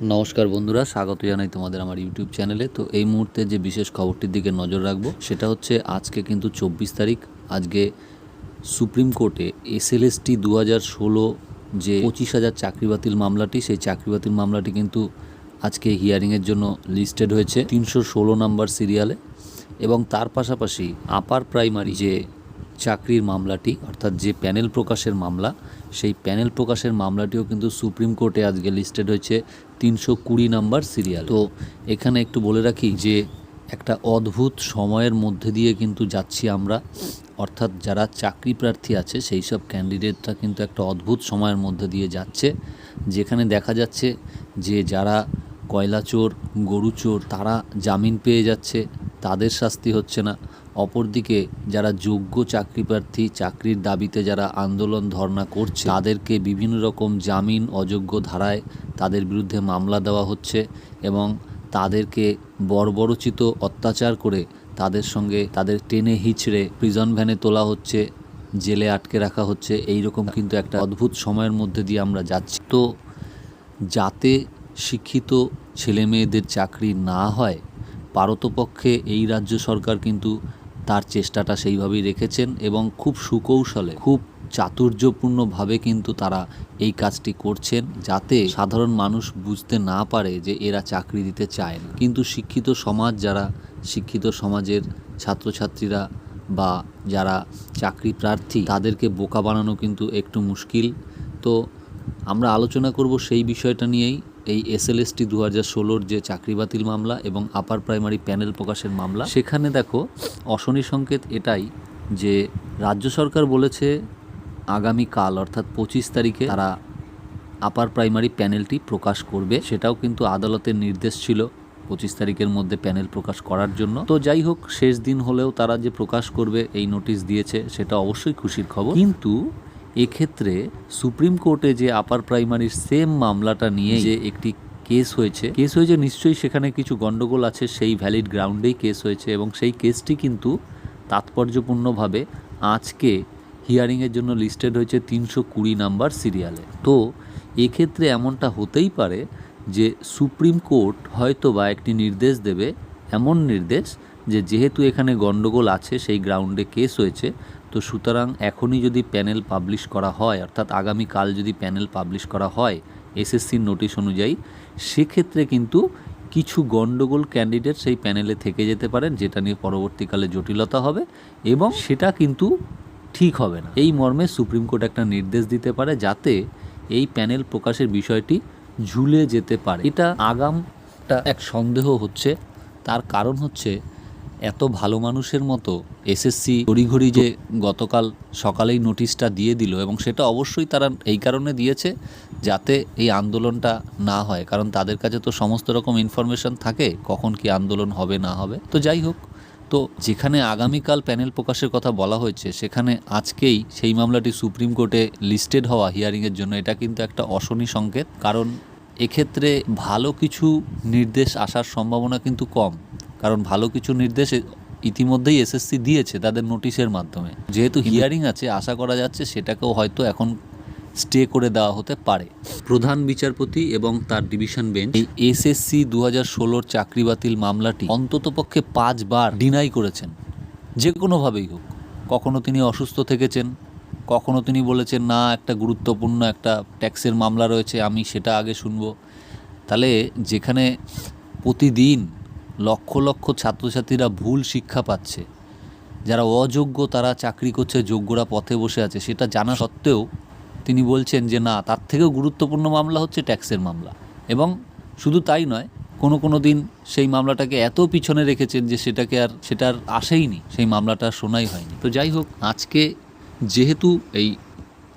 নমস্কার বন্ধুরা, স্বাগত জানাই তোমাদের আমার ইউটিউব চ্যানেলে তো এই মুহূর্তে যে বিশেষ খবরটির দিকে নজর রাখব, সেটা হচ্ছে আজকে কিন্তু চব্বিশ তারিখ, আজকে সুপ্রিম কোর্টে এসএলএসটি দু হাজার ষোলো যে পঁচিশ হাজার চাকরি বাতিল মামলাটি, সেই চাকরি বাতিল মামলাটি কিন্তু আজকে হিয়ারিংয়ের জন্য লিস্টেড হয়েছে তিনশো ষোলো নাম্বার সিরিয়ালে এবং তার পাশাপাশি আপার প্রাইমারি যে চাকরির মামলাটি, অর্থাৎ যে প্যানেল প্রকাশের মামলা সেই প্যানেল প্রকাশের মামলাটিও কিন্তু সুপ্রিম কোর্টে আজকে লিস্টেড হয়েছে তিনশো কুড়ি নাম্বার সিরিয়াল। তো এখানে একটু বলে রাখি যে একটা অদ্ভুত সময়ের মধ্যে দিয়ে কিন্তু যাচ্ছি আমরা। অর্থাৎ যারা চাকরি প্রার্থী আছে, সেই সব ক্যান্ডিডেটরা কিন্তু একটা অদ্ভুত সময়ের মধ্যে দিয়ে যাচ্ছে। যেখানে দেখা যাচ্ছে যে যারা কয়লা চোর, গরু চোর, তারা জামিন পেয়ে যাচ্ছে, তাদের শাস্তি হচ্ছে না। অপরদিকে যারা যোগ্য চাকরি প্রার্থী, চাকরির দাবিতে যারা আন্দোলন ধর্ণা করছে, তাদেরকে বিভিন্ন রকম জামিন, অযোগ্য ধারায় তাদের বিরুদ্ধে মামলা দেওয়া হচ্ছে এবং তাদেরকে বর্বরচিত অত্যাচার করে তাদের সঙ্গে তাদের টেনে হিচড়ে প্রিজন ভ্যানে তোলা হচ্ছে, জেলে আটকে রাখা হচ্ছে। এই রকম কিন্তু একটা অদ্ভুত সময়ের মধ্যে দিয়ে আমরা যাচ্ছি। তো যাতে শিক্ষিত ছেলে মেয়েদের চাকরি না হয়, পারতপক্ষে এই রাজ্য সরকার কিন্তু তার চেষ্টাটা সেইভাবেই রেখেছেন এবং খুব সুকৌশলে, খুব চাতুর্যপূর্ণভাবে কিন্তু তারা এই কাজটি করছেন যাতে সাধারণ মানুষ বুঝতে না পারে যে এরা চাকরি দিতে চায় না। কিন্তু শিক্ষিত সমাজ যারা, শিক্ষিত সমাজের ছাত্রছাত্রীরা বা যারা চাকরি প্রার্থী, তাদেরকে বোকা বানানো কিন্তু একটু মুশকিল। তো আমরা আলোচনা করব সেই বিষয়টা নিয়েই। এই এসএলএসটি দু হাজার ষোলোর যে চাকরি বাতিল মামলা এবং আপার প্রাইমারি প্যানেল প্রকাশের মামলা, সেখানে দেখো অশনি সংকেত এটাই যে রাজ্য সরকার বলেছে আগামীকাল অর্থাৎ পঁচিশ তারিখে তারা আপার প্রাইমারি প্যানেলটি প্রকাশ করবে। সেটাও কিন্তু আদালতের নির্দেশ ছিল পঁচিশ তারিখের মধ্যে প্যানেল প্রকাশ করার জন্য। তো যাই হোক, শেষ দিন হলেও তারা যে প্রকাশ করবে, এই নোটিশ দিয়েছে, সেটা অবশ্যই খুশির খবর। কিন্তু এক্ষেত্রে সুপ্রিম কোর্টে যে আপার প্রাইমারির সেম মামলাটা নিয়ে যে একটি কেস হয়েছে কেস হয়েছে নিশ্চয়ই সেখানে কিছু গন্ডগোল আছে, সেই ভ্যালিড গ্রাউন্ডেই কেস হয়েছে এবং সেই কেসটি কিন্তু তাৎপর্যপূর্ণভাবে আজকে হিয়ারিংয়ের জন্য লিস্টেড হয়েছে তিনশো কুড়ি নাম্বার সিরিয়ালে তো এক্ষেত্রে এমনটা হতেই পারে যে সুপ্রিম কোর্ট হয়তো বা একটি নির্দেশ দেবে, এমন নির্দেশ যে যেহেতু এখানে গণ্ডগোল আছে, সেই গ্রাউন্ডে কেস হয়েছে তো সুতরাং এখনই যদি প্যানেল পাবলিশ করা হয়, অর্থাৎ আগামীকাল যদি প্যানেল পাবলিশ করা হয় এসএসসির নোটিশ অনুযায়ী, সেক্ষেত্রে কিন্তু কিছু গণ্ডগোল ক্যান্ডিডেট সেই প্যানেলে থেকে যেতে পারেন, যেটা নিয়ে পরবর্তীকালে জটিলতা হবে এবং সেটা কিন্তু ঠিক হবে না। এই মর্মে সুপ্রিম কোর্ট একটা নির্দেশ দিতে পারে যাতে এই প্যানেল প্রকাশের বিষয়টি ঝুলে যেতে পারে। এটা আগামটা এক সন্দেহ হচ্ছে, তার কারণ হচ্ছে এত ভালো মানুষের মতো এসএসসি তড়িঘড়ি যে গতকাল সকালেই নোটিশটা দিয়ে দিল এবং সেটা অবশ্যই তারা এই কারণে দিয়েছে যাতে এই আন্দোলনটা না হয়। কারণ তাদের কাছে তো সমস্ত রকম ইনফরমেশন থাকে, কখন কি আন্দোলন হবে, না হবে। তো যাই হোক, তো যেখানে আগামীকাল প্যানেল প্রকাশের কথা বলা হয়েছে, সেখানে আজকেই সেই মামলাটি সুপ্রিম কোর্টে লিস্টেড হওয়া হিয়ারিংয়ের জন্য এটা কিন্তু একটা অশনি সংকেত। কারণ এক্ষেত্রে ভালো কিছু নির্দেশ আসার সম্ভাবনা কিন্তু কম। কারণ ভালো কিছু নির্দেশ ইতিমধ্যেই এসএসসি দিয়েছে তাদের নোটিশের মাধ্যমে। যেহেতু হিয়ারিং আছে আশা করা যাচ্ছে সেটাকেও হয়তো এখন স্টে করে দেওয়া হতে পারে। প্রধান বিচারপতি এবং তার ডিভিশন বেঞ্চ এই এসএসসি দু হাজার ষোলোর চাকরি বাতিল মামলাটি অন্ততপক্ষে পাঁচবার ডিনাই করেছেন। যে কোনোভাবেই হোক। কখনো তিনি অসুস্থ থেকেছেন কখনো তিনি বলেছেন না একটা গুরুত্বপূর্ণ একটা ট্যাক্সের মামলা রয়েছে আমি সেটা আগে শুনব। তাহলে যেখানে প্রতিদিন লক্ষ লক্ষ ছাত্রছাত্রীরা ভুল শিক্ষা পাচ্ছে। যারা অযোগ্য তারা চাকরি করছে, যোগ্যরা পথে বসে আছে, সেটা জানা সত্ত্বেও তিনি বলছেন যে, না, তার থেকেও গুরুত্বপূর্ণ মামলা হচ্ছে ট্যাক্সের মামলা। এবং শুধু তাই নয়, কোনো কোনো দিন সেই মামলাটাকে এত পিছনে রেখেছেন যে সেটাকে আর সেটার আসেইনি, সেই মামলাটা শোনাই হয়নি। তো যাই হোক, আজকে যেহেতু এই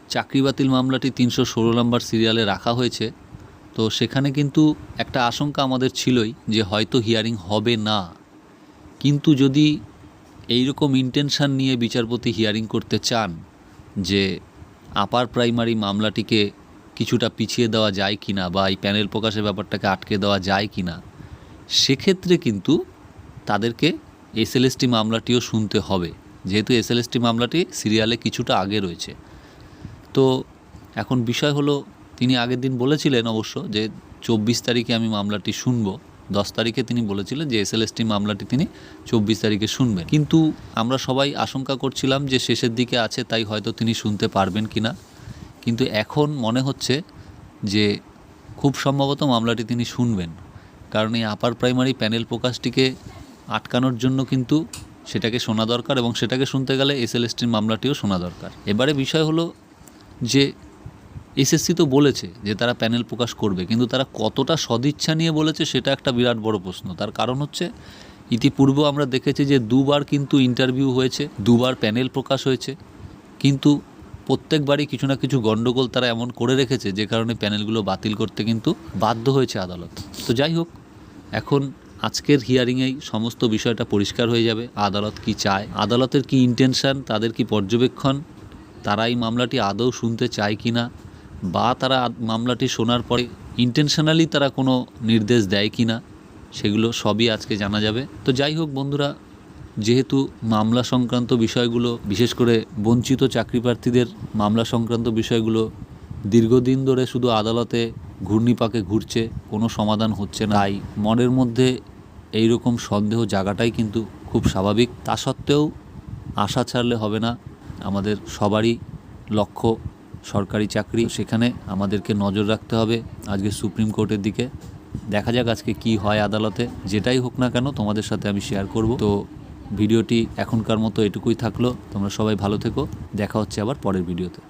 চাকরি বাতিল মামলাটি তিনশো ষোলো নম্বর সিরিয়ালে রাখা হয়েছে তো সেখানে কিন্তু একটা আশঙ্কা আমাদের ছিলই যে হয়তো হিয়ারিং হবে না। কিন্তু যদি এই রকম ইন্টেনশান নিয়ে বিচারপতি হিয়ারিং করতে চান যে আপার প্রাইমারি মামলাটিকে কিছুটা পিছিয়ে দেওয়া যায় কি না বা এই প্যানেল প্রকাশের ব্যাপারটাকে আটকে দেওয়া যায় কি না সেক্ষেত্রে কিন্তু তাদেরকে এসএলএসটি মামলাটিও শুনতে হবে। যেহেতু এসএলএসটি মামলাটি সিরিয়ালে কিছুটা আগে রয়েছে। তো এখন বিষয় হলো তিনি আগের দিন বলেছিলেন অবশ্য যে চব্বিশ তারিখে আমি মামলাটি শুনব। দশ তারিখে তিনি বলেছিলেন যে এস এসএলএসটি মামলাটি তিনি চব্বিশ তারিখে শুনবেন। কিন্তু আমরা সবাই আশঙ্কা করছিলাম যে শেষের দিকে আছে, তাই হয়তো তিনি শুনতে পারবেন কি না কিন্তু এখন মনে হচ্ছে যে খুব সম্ভবত মামলাটি তিনি শুনবেন। কারণ এই আপার প্রাইমারি প্যানেল প্রকাশটিকে আটকানোর জন্য কিন্তু সেটাকে শোনা দরকার এবং সেটাকে শুনতে গেলে এস এসএলএসটির মামলাটিও শোনা দরকার। এবারে বিষয় হলো যে এসএসসি তো বলেছে যে তারা প্যানেল প্রকাশ করবে, কিন্তু তারা কতটা সদিচ্ছা নিয়ে বলেছে সেটা একটা বিরাট বড় প্রশ্ন। তার কারণ হচ্ছে, ইতিপূর্বেও আমরা দেখেছি যে দুবার কিন্তু ইন্টারভিউ হয়েছে, দুবার প্যানেল প্রকাশ হয়েছে, কিন্তু প্রত্যেকবারই কিছু না কিছু গণ্ডগোল তারা এমন করে রেখেছে, যে কারণে প্যানেলগুলো বাতিল করতে কিন্তু বাধ্য হয়েছে আদালত। তো যাই হোক, এখন আজকের হিয়ারিংয়েই সমস্ত বিষয়টা পরিষ্কার হয়ে যাবে, আদালত কি চায়, আদালতের কি ইন্টেনশন তাদের কি পর্যবেক্ষণ, তারা এই মামলাটি আদৌ শুনতে চায় কি না বা তারা মামলাটি শোনার পরে ইন্টেনশনালি তারা কোনো নির্দেশ দেয় কি না, সেগুলো সবই আজকে জানা যাবে। তো যাই হোক বন্ধুরা, যেহেতু মামলা সংক্রান্ত বিষয়গুলো, বিশেষ করে বঞ্চিত চাকরি প্রার্থীদের মামলা সংক্রান্ত বিষয়গুলো দীর্ঘদিন ধরে শুধু আদালতে ঘূর্ণিপাকে ঘুরছে, কোনো সমাধান হচ্ছে না। তাই মনের মধ্যে এই রকম সন্দেহ জায়গাটাই কিন্তু খুব স্বাভাবিক। তা সত্ত্বেও আশা ছাড়লে হবে না। আমাদের সবারই লক্ষ্য সরকারি চাকরি সেখানে আমাদেরকে নজর রাখতে হবে আজকে সুপ্রিম কোর্টের দিকে। দেখা যাক আজকে কি হয় আদালতে, যেটাই হোক না কেন তোমাদের সাথে আমি শেয়ার করব। তো ভিডিওটি এখনকার মতো এটুকুই থাকল, তোমরা সবাই ভালো থেকো, দেখা হচ্ছে আবার পরের ভিডিওতে।